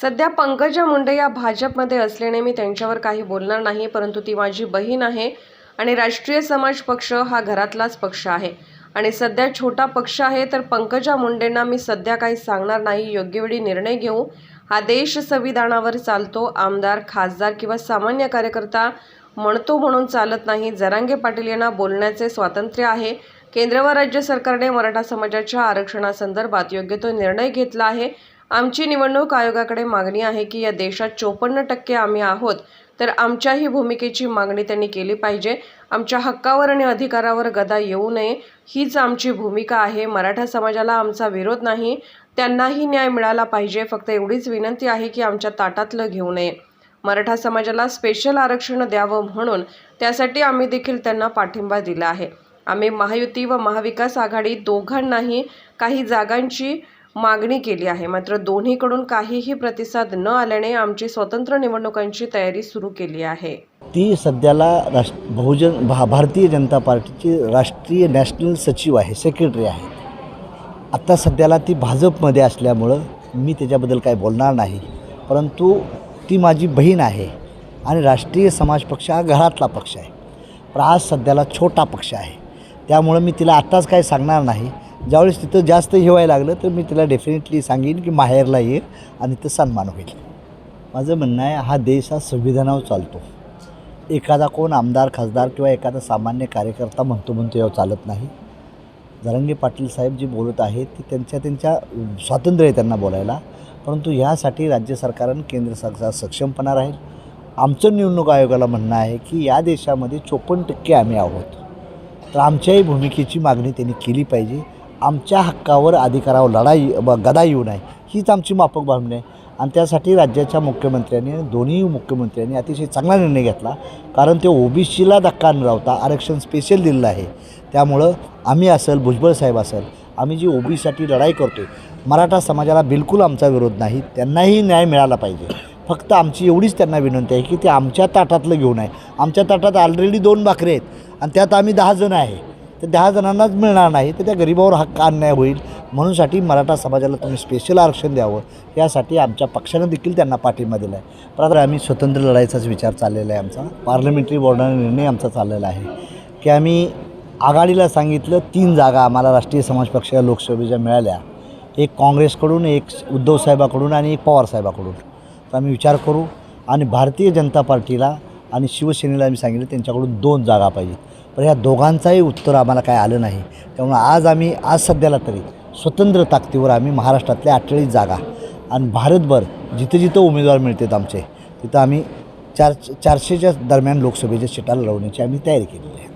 सध्या पंकजा मुंडे या भाजपमध्ये असल्याने मी त्यांच्यावर काही बोलणार नाही परंतु ती माझी बहीण आहे आणि राष्ट्रीय समाज पक्ष हा घरातलाच पक्ष आहे. आणि सध्या छोटा पक्ष आहे तर पंकजा मुंडेंना मी सध्या काही सांगणार नाही योग्य वेळी निर्णय घेऊ. हा देश संविधानावर चालतो आमदार खासदार किंवा सामान्य कार्यकर्ता म्हणतो म्हणून चालत नाही. जरांगे पाटील यांना बोलण्याचे स्वातंत्र्य आहे. केंद्र व राज्य सरकारने मराठा समाजाच्या आरक्षणासंदर्भात योग्य तो निर्णय घेतला आहे. आमची निवडणूक आयोगाकडे मागणी आहे की या देशात चोपन्न टक्के आम्ही आहोत तर आमच्याही भूमिकेची मागणी त्यांनी केली पाहिजे. आमच्या हक्कावर आणि अधिकारावर गदा येऊ नये हीच आमची भूमिका आहे. मराठा समाजाला आमचा विरोध नाही त्यांनाही न्याय मिळाला पाहिजे. फक्त एवढीच विनंती आहे की आमच्या ताटातलं घेऊ नये. मराठा समाजाला स्पेशल आरक्षण द्यावं म्हणून त्यासाठी आम्ही देखील त्यांना पाठिंबा दिला आहे. आम्ही महायुती व महाविकास आघाडी दोघांनाही काही जागांची मागणी केली आहे. मात्र दोन्हीकडून काहीही प्रतिसाद न आल्याने आमची स्वतंत्र निवडणुकांची तयारी सुरू केली आहे. ती सध्याला राष्ट्र बहुजन भा भारतीय जनता पार्टीची राष्ट्रीय नॅशनल सचिव आहे सेक्रेटरी आहे. आत्ता सध्याला ती भाजपमध्ये असल्यामुळं मी त्याच्याबद्दल काही बोलणार नाही. परंतु ती माझी बहीण आहे आणि राष्ट्रीय समाज पक्ष हा घरातला पक्ष आहे. पण आज सध्याला छोटा पक्ष आहे. त्यामुळं मी तिला आत्ताच काही सांगणार नाही. ज्यावेळेस तिथं जास्त हे व्हायला लागलं तर मी तिला डेफिनेटली सांगेन की माहेरला ये आणि तिथं सन्मान होईल. माझं म्हणणं आहे हा देश हा संविधानावर चालतो. एखादा कोण आमदार खासदार किंवा एखादा सामान्य कार्यकर्ता म्हणतो म्हणतो यावर चालत नाही. जरंगे पाटील साहेब जे बोलत आहेत ते त्यांच्या त्यांच्या स्वातंत्र्य आहे त्यांना बोलायला. परंतु ह्यासाठी राज्य सरकारनं केंद्र सरकार सक्षमपणा राहील आमचं निवडणूक आयोगाला म्हणणं आहे की या देशामध्ये चोपन्न टक्के आम्ही आहोत. तर आमच्याही भूमिकेची मागणी त्यांनी केली पाहिजे. आमच्या हक्कावर अधिकारावर लढाई ब गदा येऊ नये. हीच आमची माफक मागणी आहे. आणि त्यासाठी राज्याच्या मुख्यमंत्र्यांनी आणि दोन्ही मुख्यमंत्र्यांनी अतिशय चांगला निर्णय घेतला. कारण ते ओबीसीला धक्का न लावता आरक्षण स्पेशल दिलेलं आहे. त्यामुळं आम्ही असेल भुजबळ साहेब असेल आम्ही जी ओबीसाठी लढाई करतो आहे मराठा समाजाला बिलकुल आमचा विरोध नाही. त्यांनाही न्याय मिळाला पाहिजे. फक्त आमची एवढीच त्यांना विनंती आहे की ते आमच्या ताटातलं घेऊ नये. आमच्या ताटात ऑलरेडी दोन भाकरे आहेत आणि त्यात आम्ही दहा जण आहे. तर दहा जणांनाच मिळणार नाही तर त्या गरिबावर हक्क अन्याय होईल. म्हणूनसाठी मराठा समाजाला तुम्ही स्पेशल आरक्षण द्यावं. यासाठी आमच्या पक्षानं देखील त्यांना पाठिंबा दिला आहे पण आम्ही स्वतंत्र लढायचाच विचार चाललेला आहे आमचा. पार्लमेंटरी बोर्डाने निर्णय आमचा चाललेला आहे. की आम्ही आघाडीला सांगितलं तीन जागा आम्हाला राष्ट्रीय समाज पक्षाच्या लोकसभेच्या मिळाल्या. एक काँग्रेसकडून एक उद्धवसाहेबाकडून आणि एक पवारसाहेबाकडून तर आम्ही विचार करू. आणि भारतीय जनता पार्टीला आणि शिवसेनेला आम्ही सांगितलं त्यांच्याकडून दोन जागा पाहिजेत. पण ह्या दोघांचाही उत्तर आम्हाला काय आलं नाही. त्यामुळे आज आम्ही आज सध्याला तरी स्वतंत्र ताकदीवर आम्ही महाराष्ट्रातल्या अठ्ठेचाळीस जागा आणि भारतभर जिथं जिथं उमेदवार मिळतात आमचे तिथं आम्ही चार चारशेच्या दरम्यान लोकसभेच्या सीटा लढवण्याची आम्ही तयारी केलेली आहे.